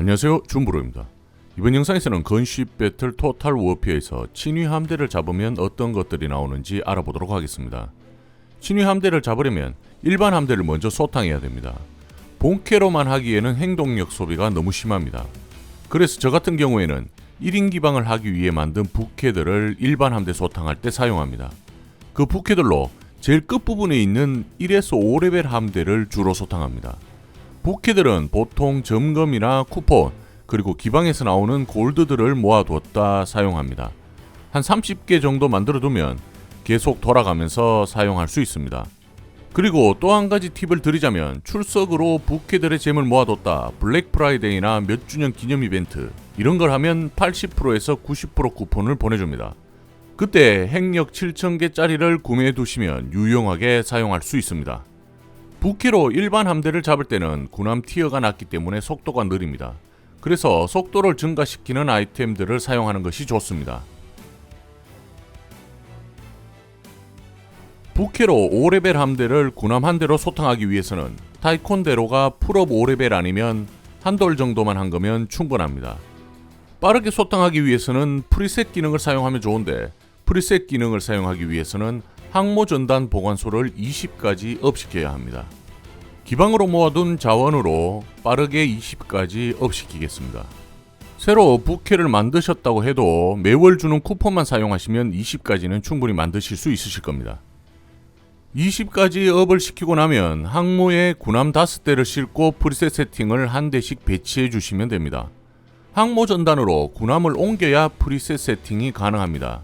안녕하세요. 준브로입니다. 이번 영상에서는 건쉽 배틀 토탈 워피어에서 친위 함대를 잡으면 어떤 것들이 나오는지 알아보도록 하겠습니다. 친위 함대를 잡으려면 일반 함대를 먼저 소탕해야 됩니다. 본캐로만 하기에는 행동력 소비가 너무 심합니다. 그래서 저 같은 경우에는 1인 기방을 하기 위해 만든 부캐들을 일반 함대 소탕할 때 사용합니다. 그 부캐들로 제일 끝부분에 있는 1에서 5레벨 함대를 주로 소탕합니다 부캐들은 보통 점검이나 쿠폰 그리고 기방에서 나오는 골드들을 모아두었다 사용합니다. 한 30개 정도 만들어두면 계속 돌아가면서 사용할 수 있습니다. 그리고 또 한 가지 팁을 드리자면 출석으로 부캐들의 잼을 모아뒀다 블랙 프라이데이나 몇 주년 기념 이벤트 이런 걸 하면 80%에서 90% 쿠폰을 보내줍니다. 그때 핵력 7,000개짜리를 구매해 두시면 유용하게 사용할 수 있습니다. 부캐로 일반 함대를 잡을 때는 군함 티어가 낮기 때문에 속도가 느립니다. 그래서 속도를 증가시키는 아이템들을 사용하는 것이 좋습니다. 부캐로 5레벨 함대를 군함 한 대로 소탕하기 위해서는 타이콘대로가 풀업 5레벨 아니면 한 돌 정도만 한 거면 충분합니다. 빠르게 소탕하기 위해서는 프리셋 기능을 사용하면 좋은데 프리셋 기능을 사용하기 위해서는 항모 전단 보관소를 20까지 업시켜야 합니다. 기방으로 모아둔 자원으로 빠르게 20까지 업시키겠습니다. 새로 부캐를 만드셨다고 해도 매월 주는 쿠폰만 사용하시면 20까지는 충분히 만드실 수 있으실 겁니다. 20까지 업을 시키고 나면 항모에 군함 5대를 싣고 프리셋 세팅을 한 대씩 배치해 주시면 됩니다. 항모 전단으로 군함을 옮겨야 프리셋 세팅이 가능합니다.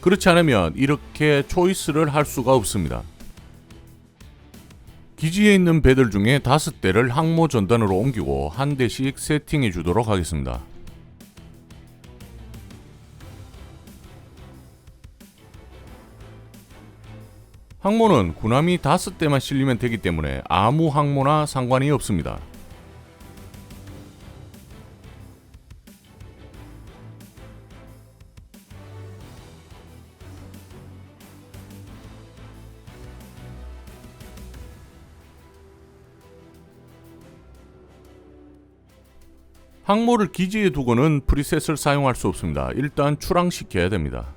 그렇지 않으면 이렇게 초이스를 할 수가 없습니다. 기지에 있는 배들 중에 다섯 대를 항모 전단으로 옮기고 한 대씩 세팅해 주도록 하겠습니다. 항모는 군함이 다섯 대만 실리면 되기 때문에 아무 항모나 상관이 없습니다. 항모를 기지에 두고는 프리셋을 사용할 수 없습니다. 일단 출항시켜야 됩니다.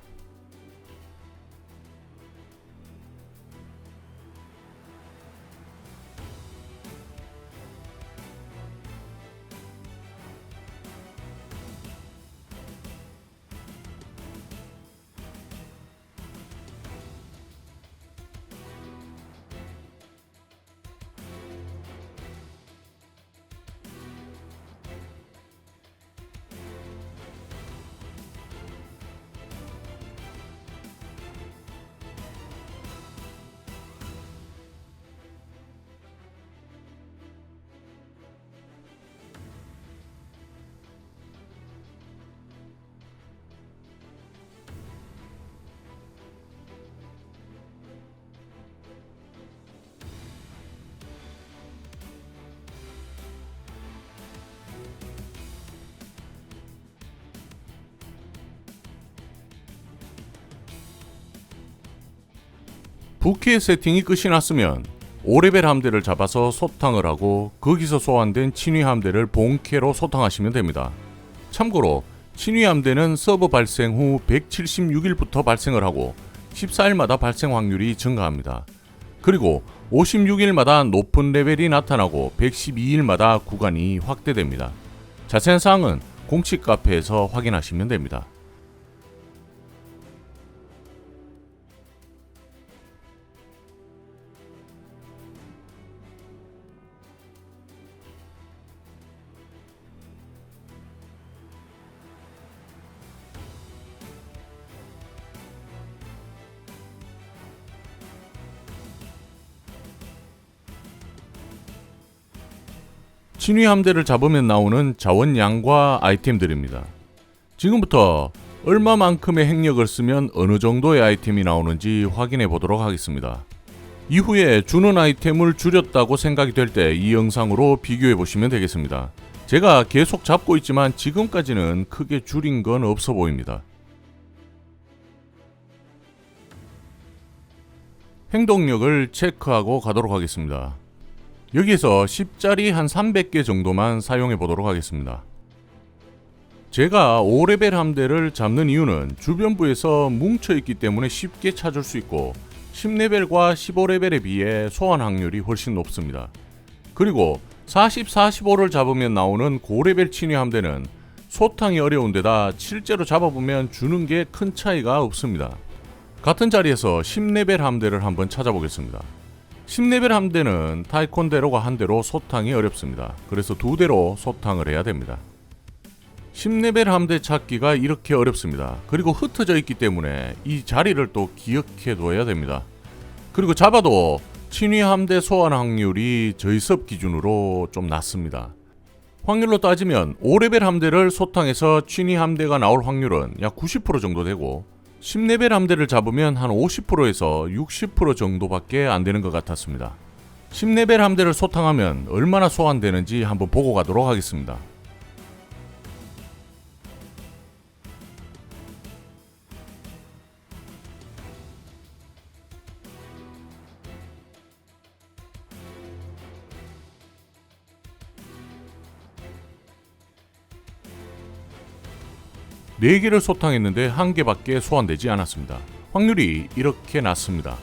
부캐 세팅이 끝이 났으면 5레벨 함대를 잡아서 소탕을 하고 거기서 소환된 친위 함대를 본캐로 소탕하시면 됩니다. 참고로 친위 함대는 서버 발생 후 176일부터 발생을 하고 14일마다 발생 확률이 증가합니다. 그리고 56일마다 높은 레벨이 나타나고 112일마다 구간이 확대됩니다. 자세한 사항은 공식 카페에서 확인하시면 됩니다. 친위 함대를 잡으면 나오는 자원량과 아이템들입니다. 지금부터 얼마만큼의 핵력을 쓰면 어느 정도의 아이템이 나오는지 확인해 보도록 하겠습니다. 이후에 주는 아이템을 줄였다고 생각이 될 때 이 영상으로 비교해 보시면 되겠습니다. 제가 계속 잡고 있지만 지금까지는 크게 줄인 건 없어 보입니다. 행동력을 체크하고 가도록 하겠습니다. 여기에서 10짜리 한 300개 정도만 사용해 보도록 하겠습니다. 제가 5레벨 함대를 잡는 이유는 주변부에서 뭉쳐있기 때문에 쉽게 찾을 수 있고 10레벨과 15레벨에 비해 소환 확률이 훨씬 높습니다. 그리고 40, 45를 잡으면 나오는 고레벨 친위 함대는 소탕이 어려운 데다 실제로 잡아보면 주는 게 큰 차이가 없습니다. 같은 자리에서 10레벨 함대를 한번 찾아보겠습니다. 10레벨 함대는 타이콘대로가 한 대로 소탕이 어렵습니다. 그래서 두 대로 소탕을 해야 됩니다. 10레벨 함대 찾기가 이렇게 어렵습니다. 그리고 흩어져 있기 때문에 이 자리를 또 기억해 둬야 됩니다. 그리고 잡아도 친위 함대 소환 확률이 저희 섭 기준으로 좀 낮습니다. 확률로 따지면 5레벨 함대를 소탕해서 친위 함대가 나올 확률은 약 90% 정도 되고 10레벨 함대를 잡으면 한 50%에서 60% 정도밖에 안 되는 것 같았습니다. 10레벨 함대를 소탕하면 얼마나 소환되는지 한번 보고 가도록 하겠습니다. 네개를 소탕했는데 한 개밖에 소환되지 않았습니다. 확률이 이렇게 낮습니다.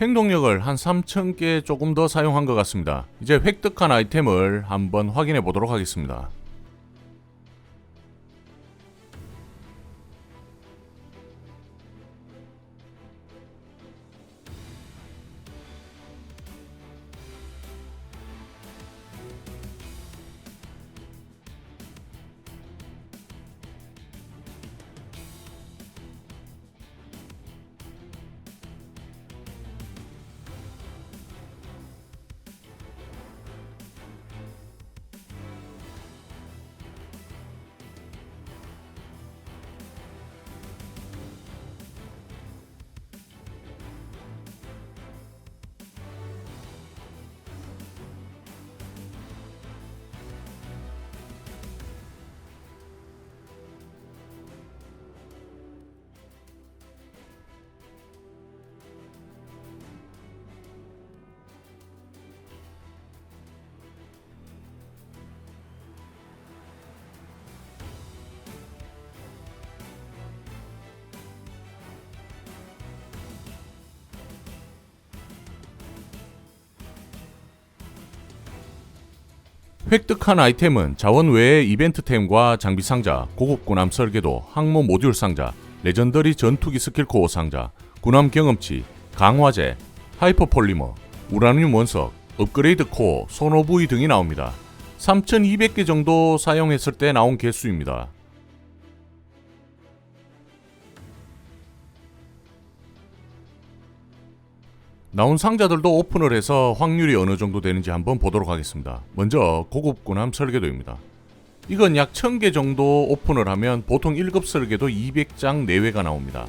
행동력을 한 3,000개 조금 더 사용한 것 같습니다. 이제 획득한 아이템을 한번 확인해 보도록 하겠습니다. 획득한 아이템은 자원 외의 이벤트템과 장비 상자, 고급 군함 설계도, 항모 모듈 상자, 레전더리 전투기 스킬코어 상자, 군함 경험치, 강화제, 하이퍼 폴리머, 우라늄 원석, 업그레이드 코어, 소노부이 등이 나옵니다. 3200개 정도 사용했을 때 나온 개수입니다. 나온 상자들도 오픈을 해서 확률이 어느 정도 되는지 한번 보도록 하겠습니다. 먼저 고급 군함 설계도입니다. 이건 약 1000개 정도 오픈을 하면 보통 1급 설계도 200장 내외가 나옵니다.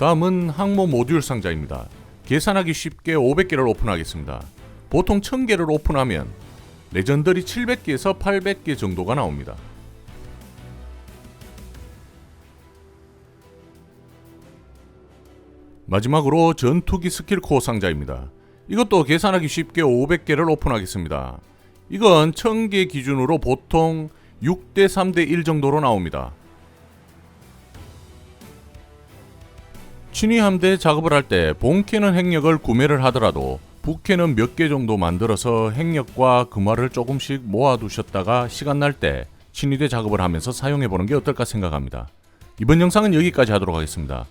다음은 항모 모듈 상자입니다. 계산하기 쉽게 500개를 오픈하겠습니다. 보통 1000개를 오픈하면 레전더리 700개에서 800개 정도가 나옵니다. 마지막으로 전투기 스킬 코어 상자입니다. 이것도 계산하기 쉽게 500개를 오픈하겠습니다. 이건 1000개 기준으로 보통 6대 3대 1 정도로 나옵니다. 친위 함대 작업을 할 때 본캐는 행력을 구매를 하더라도 부캐는 몇 개 정도 만들어서 행력과 금화를 조금씩 모아두셨다가 시간 날 때 친위대 작업을 하면서 사용해보는 게 어떨까 생각합니다. 이번 영상은 여기까지 하도록 하겠습니다.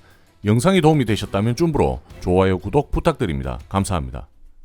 영상이 도움이 되셨다면 줌으로 좋아요, 구독 부탁드립니다. 감사합니다.